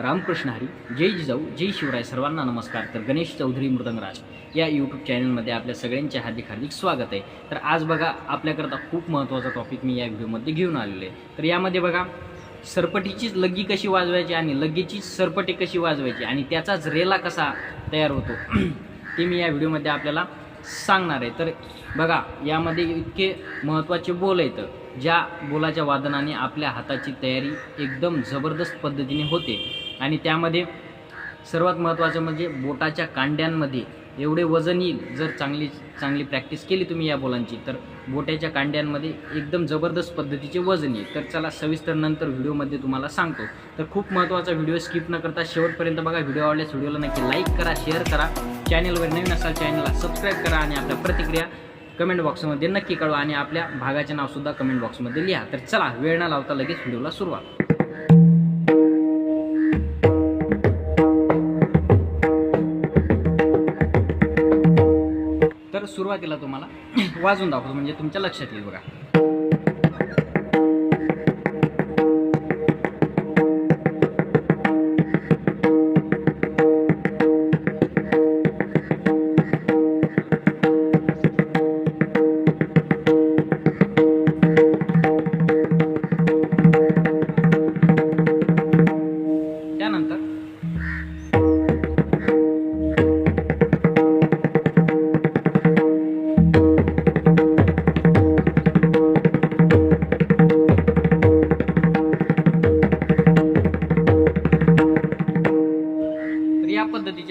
रामकृष्ण हरी जय जिजाऊ जय शिवराय सर्वांना नमस्कार. तर गणेश चौधरी मृदंगराज या यूट्यूब चॅनलमध्ये आपल्या सगळ्यांचे हार्दिक हार्दिक स्वागत आहे. तर आज बघा आपल्याकरता खूप महत्त्वाचा टॉपिक मी या व्हिडिओमध्ये घेऊन आलेलो आहे. तर यामध्ये बघा सरपटीचीच लग्गी कशी वाजवायची आणि लगेचीच सरपटी कशी वाजवायची आणि त्याचाच रेला कसा तयार होतो ते मी या व्हिडिओमध्ये आपल्याला सांगणार आहे. तर बघा यामध्ये इतके महत्त्वाचे बोल आहेत ज्या बोलाच्या वादनाने आपल्या हाताची तयारी एकदम जबरदस्त पद्धतीने होते. आणि त्यामध्ये सर्वात महत्त्वाचं म्हणजे बोटाच्या कांड्यांमध्ये एवढे वजन येईल जर चांगली चांगली प्रॅक्टिस केली तुम्ही या बोलांची तर बोटाच्या कांड्यांमध्ये एकदम जबरदस्त पद्धतीचे वजन येईल. तर चला सविस्तर नंतर व्हिडिओमध्ये तुम्हाला सांगतो. तर खूप महत्त्वाचा व्हिडिओ स्किप न करता शेवटपर्यंत बघा व्हिडिओ आवडल्यास व्हिडिओला नक्की लाईक करा शेअर करा. चॅनलवर नवीन असाल चॅनलला सबस्क्राईब करा आणि आपल्या प्रतिक्रिया कमेंट बॉक्समध्ये नक्की कळवा आणि आपल्या भागाचे नावसुद्धा कमेंट बॉक्समध्ये लिहा. तर चला वेळ न लावता लगेच व्हिडिओला सुरुवात. सुरुवातीला तुम्हाला वाजून दाखवतो म्हणजे तुमच्या लक्षात येईल बघा.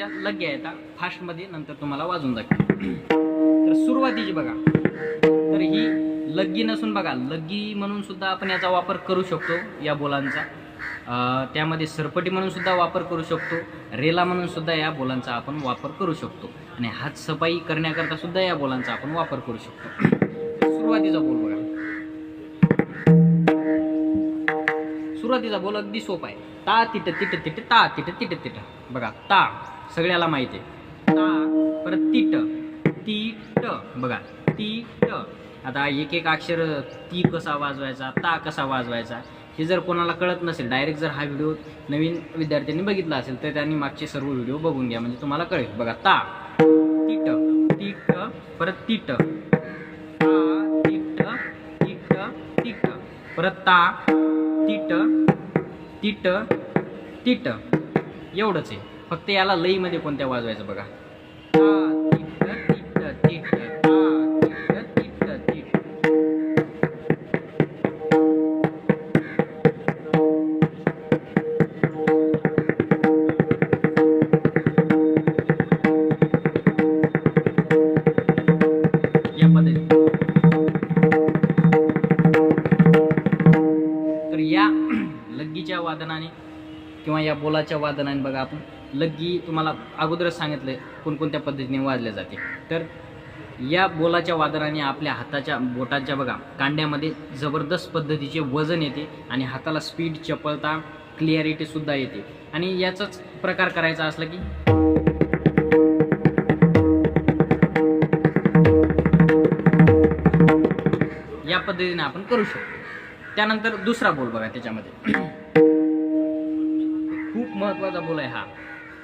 या पद्धतीच्या लग्या आहेत फास्टमध्ये नंतर तुम्हाला वाजून दाखवेल तर सुरुवातीची बघा तर ही लग्गी नसून बघा लग्गी म्हणून सुद्धा आपण याचा वापर करू शकतो या बोलांचा. त्यामध्ये सरपटी म्हणून सुद्धा वापर करू शकतो. रेला म्हणून सुद्धा या बोलांचा आपण वापर करू शकतो. आणि हात सफाई करण्याकरता सुद्धा या बोलांचा आपण वापर करू शकतो. सुरुवातीचा बोल बघा. सुरुवातीचा बोल अगदी सोपा आहे. ता तिट तिट तिट ता तिट तिट तिट. बघा ता. सगळ्याला माहिती आहे. ता परत तिट तिट बघा तिट. आता एक एक अक्षर ती कसा वाजवायचा ता कसा वाजवायचा हे जर कोणाला कळत नसेल डायरेक्ट जर हा व्हिडिओ नवीन विद्यार्थ्यांनी बघितला असेल तर त्यांनी मागचे सर्व व्हिडिओ बघून घ्या म्हणजे तुम्हाला कळेल. बघा ता तिट तिट परत तिट. ता तिट तिट तिट. परत ता तिट तिट तिट. एवढंच आहे. फक्त याला लईमध्ये कोणत्या वाजवायचं बघा? किंवा वादनाने बघा आपण. लग्गी तुम्हाला अगोदरच सांगितलं कोणकोणत्या पद्धतीने वाजले जाते. तर या बोलाच्या वादनाने आपल्या हाताच्या बोटाच्या बघा कांड्यामध्ये जबरदस्त पद्धतीचे वजन येते आणि हाताला स्पीड चपळता क्लिअरिटीसुद्धा येते. आणि याचाच प्रकार करायचा असला की या पद्धतीने आपण करू शकतो. त्यानंतर दुसरा बोल बघा त्याच्यामध्ये. महत्त्वाचा बोल आहे हा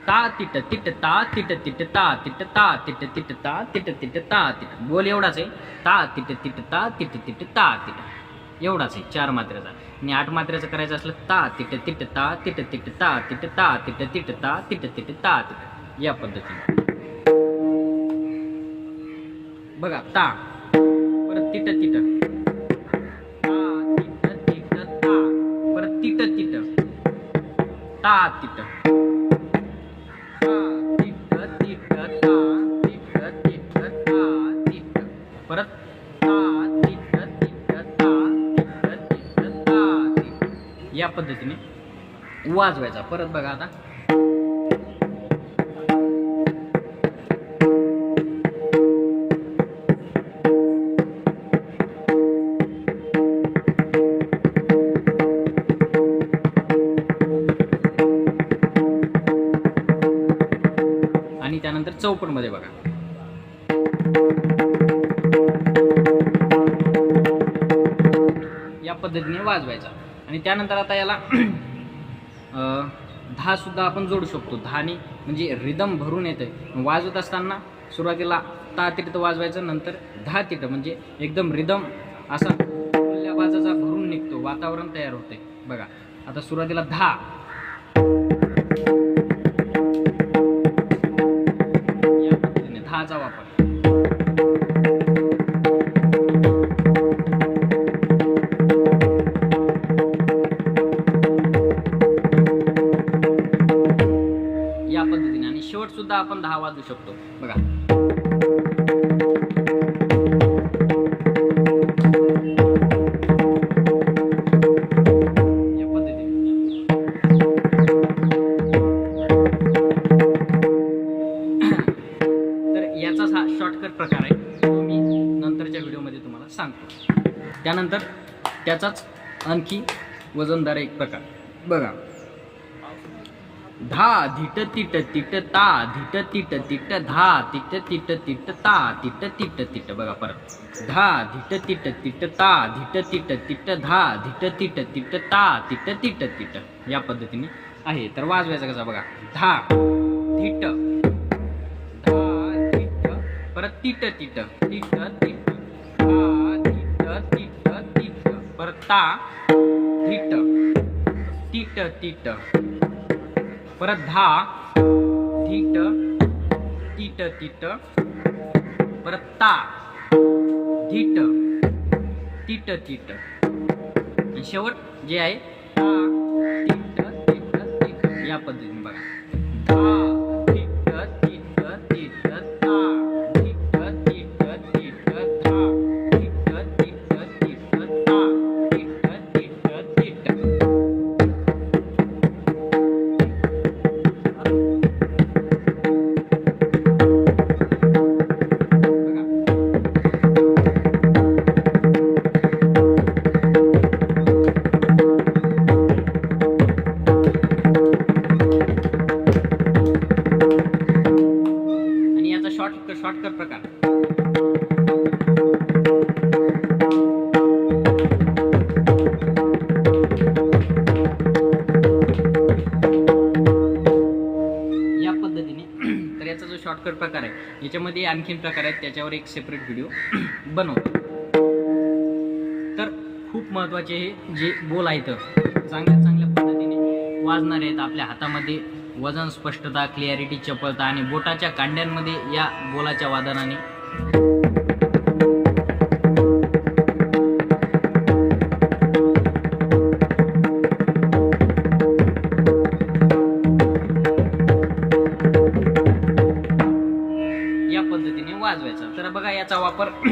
ता तिट तिट ता तिट तिट ता तिट ता तिट तिट ता तिट तिट ता तिट बोल एवढाच आहे ता तिट तिट ता तिट तिट ता तिट एवढाच आहे चार मात्रेचा आणि आठ मात्रेचं करायचं असलं ता तिट तिट ता तिट तिट ता तिट ता तिट तिट ता तिट तिट ता तिट या पद्धतीने बघा ता परत तिट तिट तिट परत. या पद्धतीने वाजवायचा. परत बघा आता. चौपटमध्ये बघा. या पद्धतीने वाजवायचा. आणि त्यानंतर आता याला दहा सुद्धा आपण जोडू शकतो. धाने म्हणजे रिदम भरून येते वाजवत असताना सुरुवातीला ता तिट वाजवायचं नंतर दहा तिट म्हणजे एकदम रिदम असा वाजाचा भरून निघतो. वातावरण तयार होते बघा. आता सुरुवातीला दहा या पद्धतीने आणि शेवट सुद्धा आपण दहा वाजू शकतो. बघा. त्याचाच आणखी वजनदार एक प्रकार बघा धा धिट तिट तिट ता धिट तिट तिट धा तिट तिट तिट ता तिट तिट तिट बघा परत धा धिट तिट तिट ता धिट तिट तिट धा धिट तिट तिट ता तिट तिट तिट या पद्धतीने आहे तर वाजवायचा कसा बघा धा धिट धा धिट परत तिट तिट तिट तिट परत ता धिट तिट तिट परत धा धीट तीट तीट परत ता धीट तीट तीट शेवट जे आहे ता तीट तीट या पद्धतीने बघा. शॉर्टकट प्रकार या पद्धतीने तर याचा जो शॉर्टकट प्रकार आहे याच्यामध्ये आणखीन प्रकार आहेत त्याच्यावर एक सेपरेट व्हिडिओ बनवतो. तर खूप महत्त्वाचे हे जे बोल आहेत चांगल्या चांगल्या पद्धतीने वाजणारे आहेत आपल्या हातामध्ये. वजन स्पष्टता क्लिअरिटी चपळता आणि बोटाच्या कांड्यांमध्ये या बोलाच्या वादनाने. या पद्धतीने वाजवायचा. तर बघा याचा वापर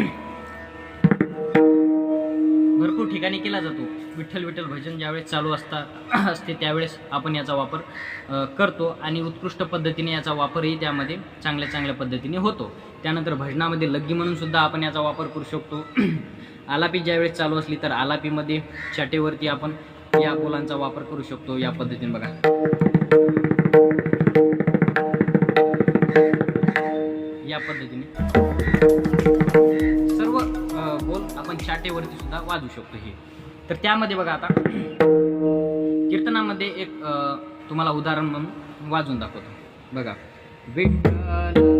भरपूर ठिकाणी केला जातो. विठ्ठल विठ्ठल भजन ज्यावेळेस चालू असता असते त्यावेळेस आपण याचा वापर करतो आणि उत्कृष्ट पद्धतीने याचा वापरही त्यामध्ये चांगल्या चांगल्या पद्धतीने होतो. त्यानंतर भजनामध्ये लग्गी म्हणून सुद्धा आपण याचा वापर करू शकतो. आलापी ज्यावेळेस चालू असली तर आलापीमध्ये छाटेवरती आपण या बोलांचा वापर करू शकतो या पद्धतीने बघा. या पद्धतीने. सर्व बोल आपण चाटेवरती सुद्धा वाजवू शकतो हे. तर त्यामध्ये बघा आता कीर्तनामध्ये एक तुम्हाला उदाहरण म्हणून वाजवून दाखवतो बघा विठ्ठल.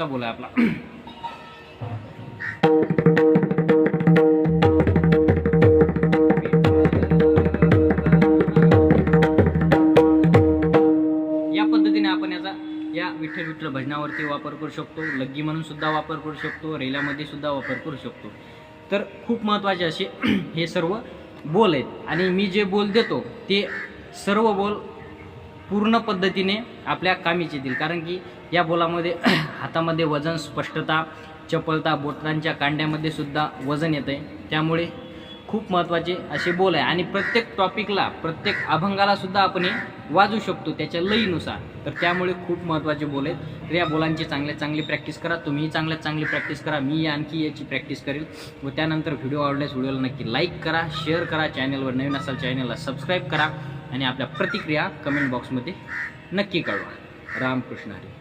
दुसरा बोल आहे आपला. या पद्धतीने आपण याचा या विठ्ठल विठ्ठल भजनावरती वापर करू शकतो लग्गी म्हणून सुद्धा वापर करू शकतो रेल्यामध्ये सुद्धा वापर करू शकतो. तर खूप महत्त्वाचे असे हे सर्व बोल आहेत. आणि मी जे बोल देतो ते सर्व बोल पूर्ण पद्धतीने आपल्या कामीच येतील. कारण की या बोलामध्ये हातामध्ये वजन स्पष्टता चपलता बोटांच्या कांड्यामध्ये सुद्धा वजन येतं आहे त्यामुळे खूप महत्त्वाचे असे बोल आहे. आणि प्रत्येक टॉपिकला प्रत्येक अभंगाला सुद्धा आपण हे वाजू शकतो त्याच्या लईनुसार तर त्यामुळे खूप महत्त्वाचे बोल आहेत. तर या बोलांची चांगल्या चांगली प्रॅक्टिस करा. तुम्हीही चांगल्यात चांगली प्रॅक्टिस करा. मी आणखी याची प्रॅक्टिस करेल. व त्यानंतर व्हिडिओ आवडल्यास व्हिडिओला नक्की लाईक करा शेअर करा. चॅनलवर नवीन असाल चॅनलला सबस्क्राईब करा. आणि आपल्या प्रतिक्रिया कमेंट बॉक्समध्ये नक्की कळवा. रामकृष्ण हरी.